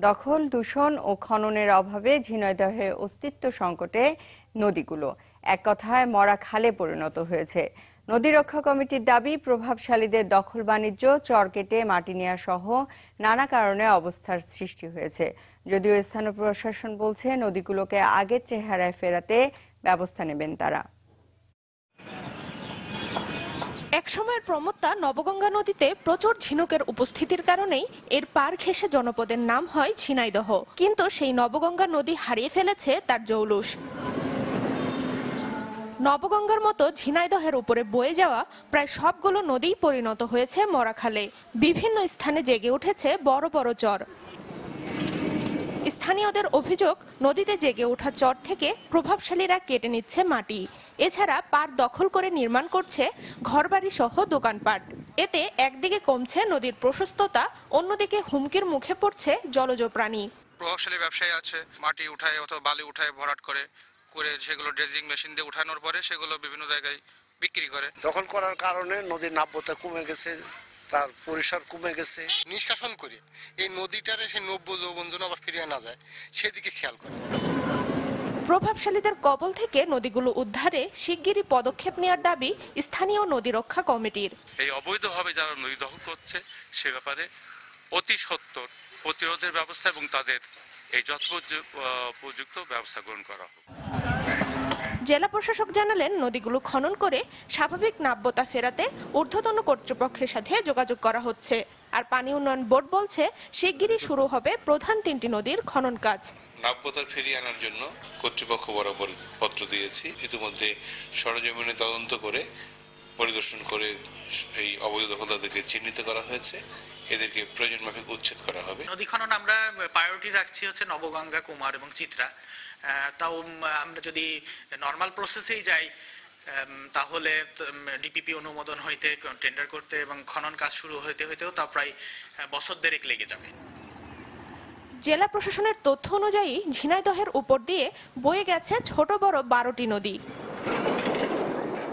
দখল, দূষণ ও খননের অভাবে ঝিনাইদহে অস্তিত্ব সংকটে নদীগুলো। এক কথায়, মরা খালে পরিণত হয়েছে। নদী রক্ষা কমিটির দাবি, প্রভাবশালীদের দখল বাণিজ্য, চর কেটে মাটি নেওয়া সহ নানা কারণে অবস্থার সৃষ্টি হয়েছে। যদিও স্থানীয় প্রশাসন বলছে, নদীগুলোকে আগের চেহারায় ফেরাতে ব্যবস্থা নেবেন তারা। একসময়ের প্রমত্তা নবগঙ্গা নদীতে প্রচুর ঝিনুকের উপস্থিতির কারণেই এর পার ঘেঁষে জনপদের নাম হয় ঝিনাইদহ। কিন্তু সেই নবগঙ্গা নদী হারিয়ে ফেলেছে তার জৌলুস। নবগঙ্গার মতো ঝিনাইদহের উপরে বয়ে যাওয়া প্রায় সবগুলো নদীই পরিণত হয়েছে মরাখালে। বিভিন্ন স্থানে জেগে উঠেছে বড় বড় চর। স্থানীয়দের অভিযোগ নদীতে জেগে ওঠা চর থেকে প্রভাবশালীরা কেটে নিচ্ছে মাটি। এছাড়া পার দখল করে নির্মাণ করছে ঘরবাড়ি সহ দোকানপাট। এতে একদিকে কমছে নদীর প্রশস্ততা অন্যদিকে হুমকির মুখে পড়ছে জলজ প্রাণী। প্রভাবশালী ব্যবসায়ী আছে মাটি উঠায় অথবা বালি উঠায় ভরাট করে করে সেগুলো ড্রেজিং মেশিন দিয়ে উঠানোর পরে সেগুলো বিভিন্ন জায়গায় বিক্রি করে। দখল করার কারণে নদীর নাব্যতা কমে গেছে তার পরিসর কমে গেছে। নিষ্কাশন করে এই নদীটারে সেই নব্য যৌবন যেন আবার ফিরিয়ে না যায় সেদিকে খেয়াল করে। প্রভাবশালীদের কবল থেকে নদীগুলো উদ্ধারে শিগগিরই পদক্ষেপ নেওয়ার দাবি স্থানীয় নদী রক্ষা কমিটির। এই অবৈধভাবে যারা নদী দখল করছে সে ব্যাপারে অতি সত্বর প্রতিরোধের ব্যবস্থা এবং তাদের এই যথোপযুক্ত ব্যবস্থা গ্রহণ করা হোক। জেলা প্রশাসক জানালেন, নদীগুলো খনন করে স্বাভাবিক নাব্যতা ফেরাতে ঊর্ধ্বতন কর্তৃপক্ষের সাথে যোগাযোগ করা হচ্ছে। আর পানি উন্নয়ন বোর্ড বলছে, শিগগিরই শুরু হবে প্রধান তিনটি নদীর খনন কাজ। নাব্যতা ফিরিয়ে আনার জন্য কর্তৃপক্ষ বরাবর পত্র দিয়েছি। ইতিমধ্যে সরজমিনে তদন্ত করে পরিদর্শন করে এই অবৈধ দখলদারদেরকে চিহ্নিত করা হয়েছে। এদেরকে প্রয়োজন মাফিক উচ্ছেদ করা হবে। নদী খনন আমরা প্রায়োরিটি রাখছি হচ্ছে নবগঙ্গা কুমার এবং চিত্রা। তাও আমরা যদি নর্মাল প্রসেসেই যাই তাহলে ডিপিপি অনুমোদন হইতে টেন্ডার করতে এবং খনন কাজ শুরু হইতে হইতেও তা প্রায় বছর দেড়েক লেগে যাবে। জেলা প্রশাসনের তথ্য অনুযায়ী ঝিনাইদহের উপর দিয়ে বয়ে গেছে ছোট বড় বারোটি নদী।